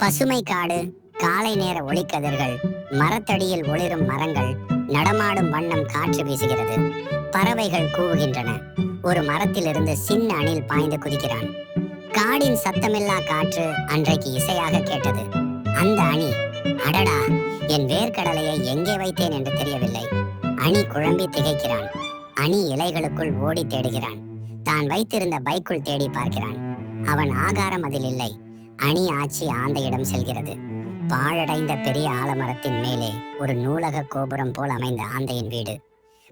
பசுமை காடு காலை நேர ஒளிக்கதிர்கள் மரத்தடியில் ஒளிரும் மரங்கள் நடமாடும் வண்ணம் காற்று வீசுகிறது. பறவைகள் கூவுகின்றன. ஒரு மரத்திலிருந்து சின்ன அணில் பாய்ந்து குதிக்கிறான். காடின் சத்தமில்லா காற்று அன்றைக்கு இசையாக கேட்டது. அந்த அணி அடடா என் வேர்க்கடலையை எங்கே வைத்தேன் என்று தெரியவில்லை. அணி குழம்பி திகைக்கிறான். அணி இலைகளுக்குள் ஓடி தேடுகிறான். தான் வைத்திருந்த பைக்குள் தேடி பார்க்கிறான். அவன் ஆகாரம் அதில் இல்லை. அணி ஆச்சி ஆந்தையிடம் செல்கிறது. பாழடைந்த பெரிய ஆலமரத்தின் மேலே ஒரு நூலக கோபுரம் போல் அமைந்த ஆந்தையின் வீடு.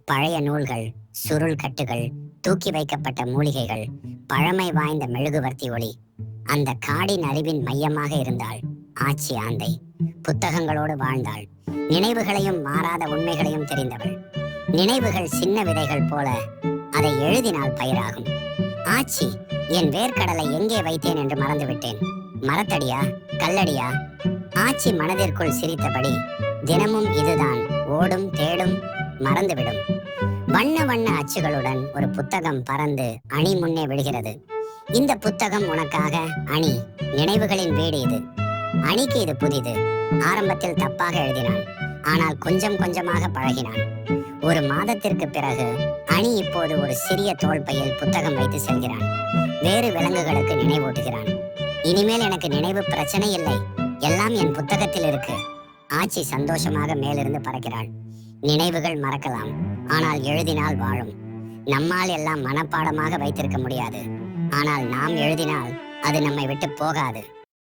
பழைய நூல்கள் சுருள் கட்டுகள் தூக்கி வைக்கப்பட்ட மூலிகைகள் பழமை வாய்ந்த மெழுகுவர்த்தி ஒளி. அந்த காடின் அறிவின் மையமாக இருந்தாள் ஆச்சி ஆந்தை. புத்தகங்களோடு வாழ்ந்தாள். நினைவுகளையும் மாறாத உண்மைகளையும் தெரிந்தவள். நினைவுகள் சின்ன விதைகள் போல அதை எழுதினால் பயிராகும். ஆச்சி என் வேர்க்கடலை எங்கே வைத்தேன் என்று மறந்துவிட்டேன். மரத்தடியா கல்லடியா? ஆச்சி மனதிற்குள் சிரித்தபடி தினமும் இதுதான் ஓடும் தேடும் மறந்துவிடும். வண்ண வண்ண அச்சுகளுடன் ஒரு புத்தகம் பறந்து அணி முன்னே விடுகிறது இந்த புத்தகம் உனக்காக அணி நினைவுகளின் வீடு இது. அணிக்கு இது புதிது. ஆரம்பத்தில் தப்பாக எழுதினான். ஆனால் கொஞ்சம் கொஞ்சமாக பழகினான். ஒரு மாதத்திற்கு பிறகு அணி இப்போது ஒரு சிறிய தோல்பையில் புத்தகம் வைத்து செல்கிறான். வேறு விலங்குகளுக்கு நினைவூட்டுகிறான். இனிமேல் எனக்கு நினைவு பிரச்சனை இல்லை. எல்லாம் என் புத்தகத்தில் இருக்கு. ஆச்சி சந்தோஷமாக மேலிருந்து பறக்கிறாள். நினைவுகள் மறக்கலாம். ஆனால் எழுதினால் வாழும். நம்மால் எல்லாம் மனப்பாடமாக வைத்திருக்க முடியாது. ஆனால் நாம் எழுதினால் அது நம்மை விட்டு போகாது.